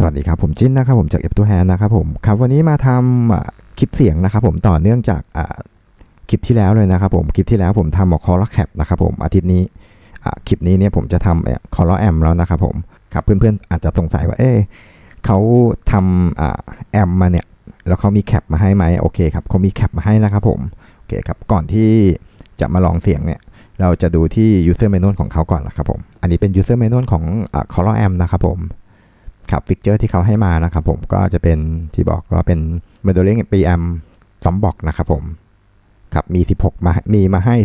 สวัสดีครับ ผมจิ้นนะครับผมจากเอฟตัวแฮนนะครับผมครับวันนี้มาทำคลิปเสียงนะครับผมต่อเนื่องจากคลิปที่แล้วเลยนะครับผมคลิปที่แล้วผมทำบอกคอร์แคปนะครับผมอาทิตย์นี้คลิปนี้เนี่ยผมจะทำคอร์แอมแล้วนะครับผมครับเพื่อนๆอาจจะสงสัยว่าเอ๊เขาทำแอมมาเนี่ยแล้วเขามีแคปมาให้ไหมโอเคครับเขามีแคปมาให้นะครับผมโอเคครับก่อนที่จะมาลองเสียงเนี่ยเราจะดูที่ user manual ของเขาก่อนนะครับผม อันนี้เป็น user manual ของอะ Color m นะครับผม ครับฟิกเจอร์ที่เขาให้มานะครับผมก็จะเป็นที่บอกว่าเป็น modeling PM สอมบอกนะครับผมครับมี 16 มา มีมาให้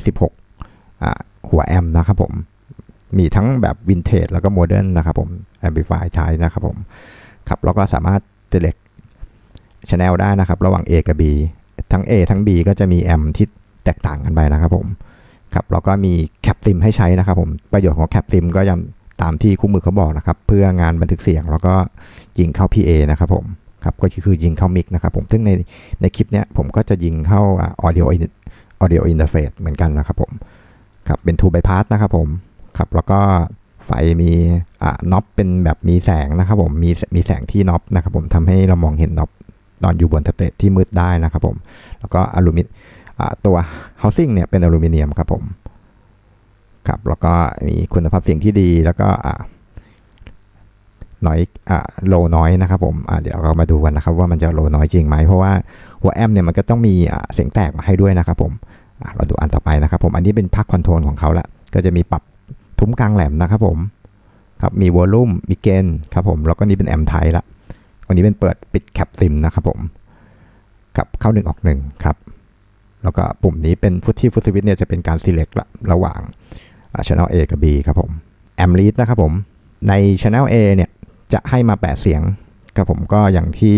16อ่าหัวแอมนะครับผม มีทั้งแบบวินเทจแล้วก็โมเดิร์นนะครับผม amplify ใช้นะครับผมครับแล้วก็สามารถ select channel ได้นะครับ ระหว่าง A กับ B ทั้ง A ทั้ง B ก็จะมีแอมที่แตกต่างกันไปนะครับผมครับแล้วก็มีแคปซิมให้ใช้นะครับผม ประโยชน์ของแคปซิมก็ยัง ตามที่คู่มือเขาบอกนะครับ เพื่องานบันทึกเสียงแล้วก็ยิงเข้า PA นะครับผมครับก็คือยิงเข้ามิกนะครับผมซึ่งในในคลิปเนี้ยผมก็จะยิงเข้า audio audio interface เหมือนกันนะครับผมครับเป็น two bypass นะครับผมครับแล้วก็ไฟมีอ่าน็อปเป็นแบบมีแสงนะครับผมมีมีแสงที่น็อปนะครับผมทำให้เรามองเห็นน็อปตอนอยู่บนสเตจที่มืดได้นะครับผมแล้วก็อลูมิอ่าตัว housing เนี่ยเป็นอลูมิเนียมครับผม ครับแล้วก็มีคุณภาพเสียงที่ดีแล้วก็อ่าน้อยอ่าโลน้อยนะครับผมอ่าเดี๋ยวเรามาดูกันนะครับว่ามันจะโลน้อยจริงไหมเพราะว่าหัวแอมเนี่ยมันก็ต้องมีอ่าเสียงแตกมาให้ด้วยนะครับผมอ่าเราดูอันต่อไปนะครับผมอันนี้เป็นพักคอนโทรลของเขาละก็จะมีปรับทุ้มกลางแหลมนะครับผมครับมีวอลลุ่มมีเกนครับผมแล้วก็นี่เป็นแอมไทยละอันนี้เป็นเปิดปิดแคปซิมนะครับผมครับเข้าหนึ่งออกหนึ่งครับแล้วก็ปุ่มนี้เป็นฟุตที่ฟุตสวิตเนี่ยจะเป็นการ select ละระหว่าง Channel A กับ B ครับผม a m l e a d นะครับผมใน Channel A เนี่ยจะให้มา 8 เสียงครับผมก็อย่างที่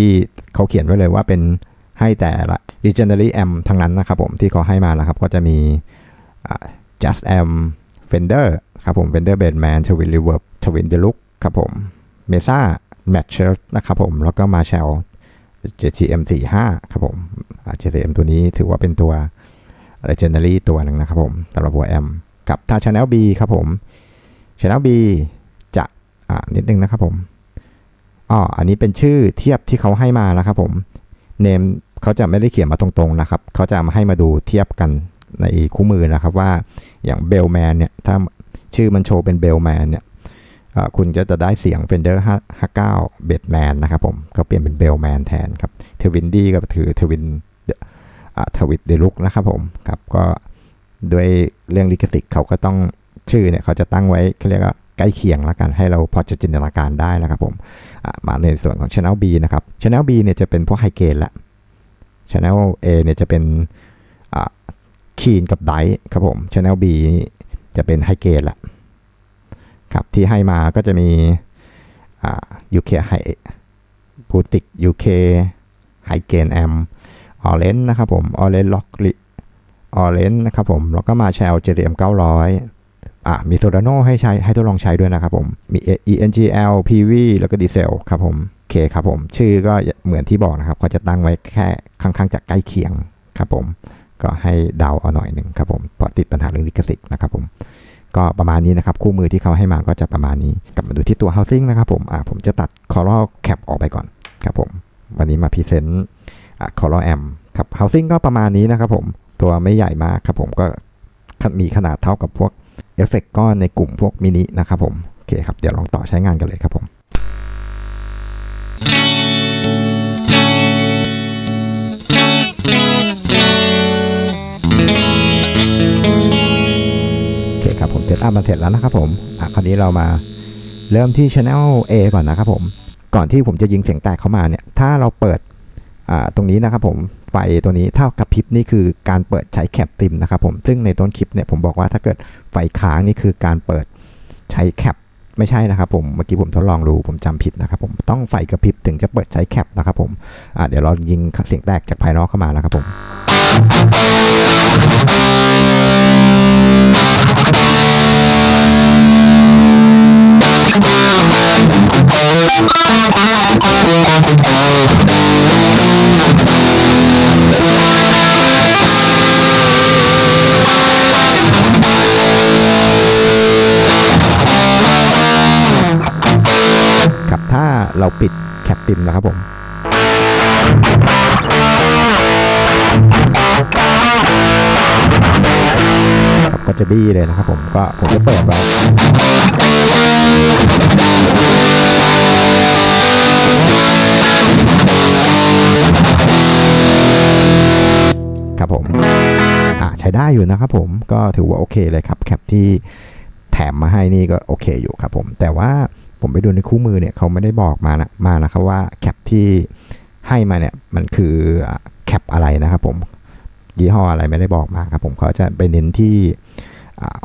เขาเขียนไว้เลยว่าเป็นให้แต่ละ Legendary Amp ทั้งนั้นนะครับผมที่เขาให้มานะครับก็จะมี Just Amp Fender ครับผม Fender Bassman Twin Reverb Twin Deluxe ครับผม Mesa Matcher นะครับผมแล้วก็ Marshall JCM 45ครับผม JCM ตัวนี้ถือว่าเป็นตัว Legendary ตัวหนึ่งนะครับผมสำหรับหัวแอม กับถ้า Channel B ครับผม Channel B จะอ่านิดนึงนะครับผมอ๋ออันนี้เป็นชื่อเทียบที่เขาให้มานะครับผมเนมเขาจะไม่ได้เขียนมาตรงๆนะครับ เขาจะมาให้มาดูเทียบกันในคู่มือนะครับว่าอย่างเบลแมนเนี่ยถ้าชื่อมันโชว์เป็นเบลแมนเนี่ยคุณก็จะได้เสียง Fender 59 b e d m a n นะครับผมก็เปลี่ยนเป็นเบลแมนแทนครับเทวินดี้ก็ถือเทวินทวิตเดลุกนะครับผมครับก็ ด้วยเรื่องลิขสิทธิ์เขาก็ต้องชื่อเนี่ยเขาจะตั้งไว้เขาเรียกว่าใกล้เคียงแล้วกันให้เราพอจะจินตนาการได้นะครับผมมาในส่วนของ Channel B นะครับ Channel B เนี่ยจะเป็นพวกไฮเกนละ Channel A เนี่ยจะเป็นคีนกับไดครับผม Channel B จะเป็นไฮเกนละครับที่ให้มาก็จะมี UK ไฮพูติก UK ไฮเกนแอมออเรนนะครับผมออเรนล็อกลิ ออเรนนะครับผมแล้วก็มาแชล JTM 900อะมีโซดาโนให้ใช้ให้ทดลองใช้ด้วยนะครับผมมี ENGL PV แล้วก็ดีเซลครับผมโอเคครับผม ชื่อก็เหมือนที่บอกนะครับเขาจะตั้งไว้แค่ค่อนข้างจะใกล้เคียงครับผมก็ให้เดาเอาหน่อยหนึ่งครับผมเพราะติดปัญหาเรื่องลิขสิทธิ์นะครับผมก็ประมาณนี้นะครับคู่มือที่เขาให้มาก็จะประมาณนี้ กลับมาดูที่ตัว housing นะครับผมอะผมจะตัด coral cap ออกไปก่อนครับผมวันนี้มาพรีเซนต์อะ coral amp ครับ housing ก็ประมาณนี้นะครับผม ตัวไม่ใหญ่มากครับผมก็มีขนาดเท่ากับพวกเอฟเฟกก้อนในกลุ่มพวกมินินะครับผมโอเคครับเดี๋ยวลองต่อใช้งานกันเลยครับผมโอเคครับผมเซตอัพมาเสร็จแล้วนะครับผมอะคราวนี้เรามาเริ่มที่ Channel A ก่อนนะครับผมก่อนที่ผมจะยิงเสียงแตกเข้ามาเนี่ย ถ้าเราเปิด ตรงนี้นะครับผมไฟตัวนี้เท่ากับพริบนี่คือการเปิดใช้แคปติมนะครับผมซึ่งในต้นคลิปเนี่ยผมบอกว่าถ้าเกิดไฟค้างนี่คือการเปิดใช้แคปไม่ใช่นะครับผมเมื่อกี้ผมทดลองดูผมจำผิดนะครับผมต้องไฟกระพริบถึงจะเปิดใช้แคปนะครับผมเดี๋ยวเรายิงเสียงแตกจากภายนอกเข้ามานะครับผม กับถ้าเราปิดแคปติมแล้วครับผมครับก็จะบี้เลยนะครับผมก็ผมจะเปิดไว้ ได้อยู่นะครับผมก็ถือว่าโอเคเลยครับแคปที่แถมมาให้นี่ก็โอเคอยู่ครับผมแต่ว่าผมไปดูในคู่มือเนี่ยเขาไม่ได้บอกมานะมานะครับว่าแคปที่ให้มาเนี่ยมันคือแคปอะไรนะครับผมยี่ห้ออะไรไม่ได้บอกมาครับผมเขาจะไปเน้นที่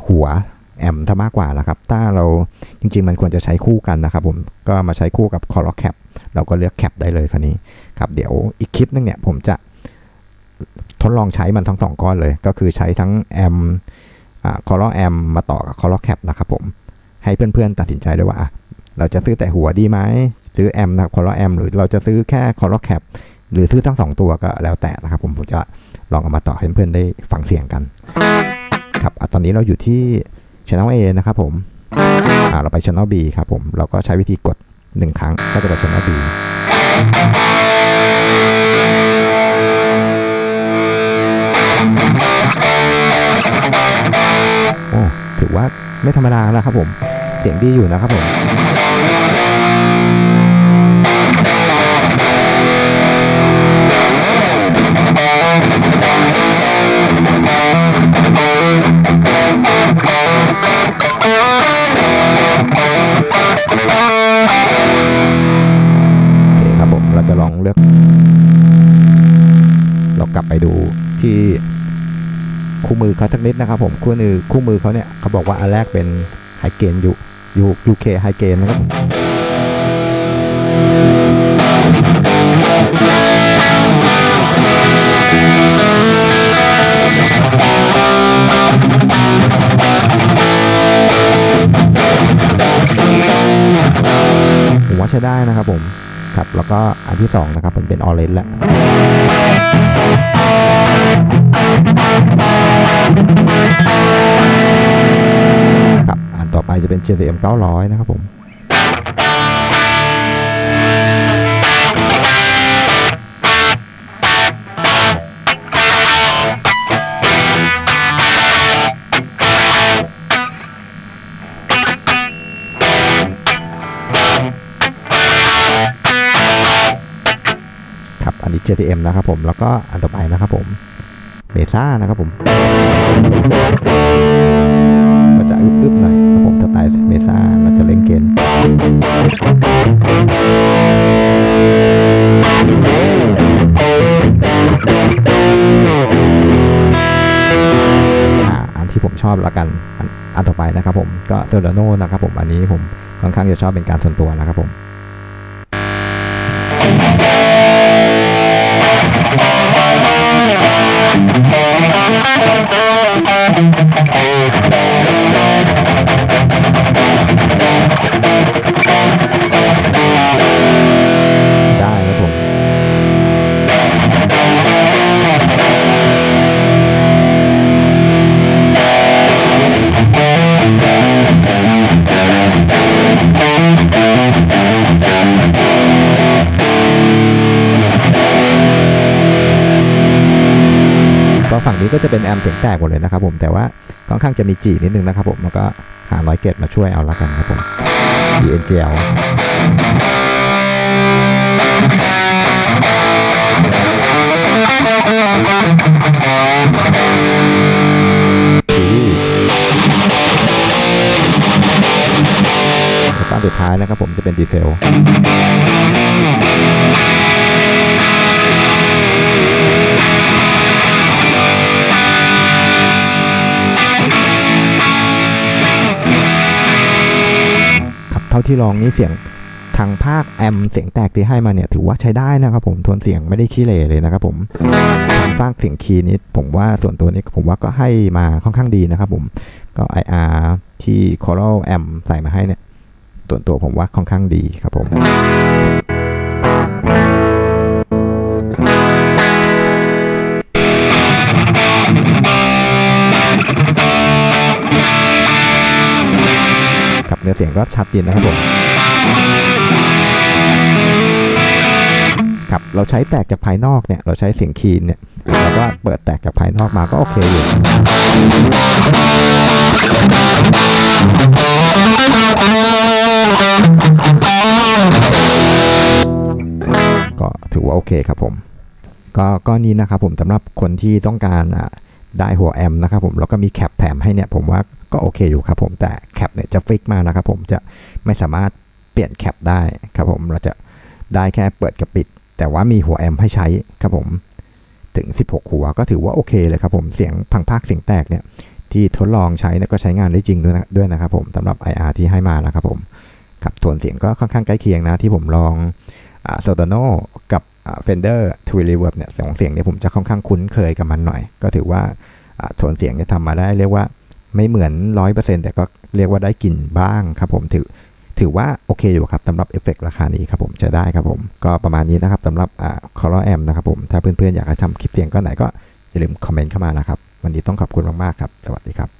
หัวแอมถ้ามากกว่านะครับ ถ้าเราจริงๆ มันควรจะใช้คู่กันนะครับผม ก็มาใช้คู่กับคอร์แคปเราก็เลือกแคปได้เลยคันนี้ครับ เดี๋ยวอีกคลิปนึงเนี่ยผมจะ ทดลองใช้มันทั้งสองก้อนเลย ก็คือใช้ทั้งแอมคอร์แอมมาต่อกับคอร์แคปนะครับผม ให้เพื่อนๆตัดสินใจด้วยว่า เราจะซื้อแต่หัวดีไหมซื้อแอมนะครับคอร์แอมหรือเราจะซื้อแค่คอร์แคปหรือซื้อทั้งสองตัวก็แล้วแต่นะครับผมผมจะลองเอามาต่อให้เพื่อนๆได้ฟังเสียงกันครับอตอนนี้เราอยู่ที่ Channel A นะครับผมเราไป Channel B ครับผม เราก็ใช้วิธีกด 1 ครั้งก็จะไป Channel B ไม่ธรรมดาแล้วครับผม เสียงดีอยู่นะครับผม คู่มือเขาสักนิดนะครับผมคู่มือคู่มือเขาเนี่ยเขาบอกว่าอันแรกเป็นไฮเกนยูยูยูเคไฮเกนนะครับผมว่าใช้ได้นะครับผมครับแล้วก็อันที่สองนะครับมันเป็นออเรนจ์แล้ว จะเป็น JCM 900 นะครับผมครับอันนี้ JCM นะครับผม แล้วก็อันต่อไปนะครับผมเมซ่านะครับผม ครับผมสไตล์เมซ่าเราจะเล่นเกณฑ์อ่าอันที่ผมชอบละกันอันอันต่อไปนะครับผมก็เทอร์โนนะครับผมอันนี้ผมค่อนข้างจะชอบเป็นการส่วนตัวนะครับผมได้ นี้ก็จะเป็นแอมเสียงแตกหมดเลยนะครับผมแต่ว่าค่อนข้างจะมีจีนิดนึงนะครับผมแล้วก็หาน้อยเกตมาช่วยเอาละกันครับผม DNGL แล้วก็อันสุดท้ายนะครับผมจะเป็นดีเซล เท่าที่ลองนี่เสียงทางภาคแอมเสียงแตกที่ให้มาเนี่ยถือว่าใช้ได้นะครับผมโทนเสียงไม่ได้ขี้เหร่เลยนะครับผมทางสร้างเสียงคีย์นี้ผมว่าส่วนตัวนี้ผมว่าก็ให้มาค่อนข้างดีนะครับผมก็ IR ที่ Coral Amp ใส่มาให้เนี่ยส่วนตัวผมว่าค่อนข้างดีครับผม สียงก็ชัดเจนนะครับผมครับเราใช้แตกจากภายนอกเนี่ยเราใช้เสียงคีนเนี่ยแล้วก็เปิดแตกจากภายนอกมาก็โอเคอยู่ก็ถือว่าโอเคครับผม ก็ก็นี้นะครับผมสำหรับคนที่ต้องการอะได้หัวแอมนะครับผมแล้วก็มีแคปแถมให้เนี่ยผมว่า ก็โอเคอยู่ครับผมแต่แคปเนี่ยจะฟิกมากนะครับผมจะไม่สามารถเปลี่ยนแคปได้ครับผมเราจะได้แค่เปิดกับปิด แต่ว่ามีหัวแอมให้ใช้ครับผมถึง 16 หัวก็ถือว่าโอเคเลยครับผมเสียงพังภาคเสียงแตกเนี่ยที่ทดลองใช้ก็ใช้งานได้จริงด้วยนะด้วยนะครับผมสำหรับ IR ที่ให้มานะครับผมครับโทนเสียงก็ค่อนข้างใกล้เคียงนะที่ผมลองโซโตโนกับเฟนเดอร์ทวิล r เวิร์บเนี่ยสองเสียงเนี่ยผมจะค่อนข้างคุ้นเคยกับมันหน่อย ก็ถือว่าอ่าโทนเสียงเนี่ยทำมาได้เรียกว่า ไม่เหมือนร้อยเปอร์เซ็นต์แต่ก็เรียกว่าได้กลิ่นบ้างครับผมถือถือว่าโอเคอยู่ครับสำหรับเอฟเฟกราคานี้ครับผมใช้ได้ครับผมก็ประมาณนี้นะครับสำหรับอ่าคอร์แอมนะครับผมถ้าเพื่อนๆอยากจะทำคลิปเสียงก็ไหนก็อย่าลืมคอมเมนต์เข้ามานะครับ วันนี้ต้องขอบคุณมากๆครับ สวัสดีครับ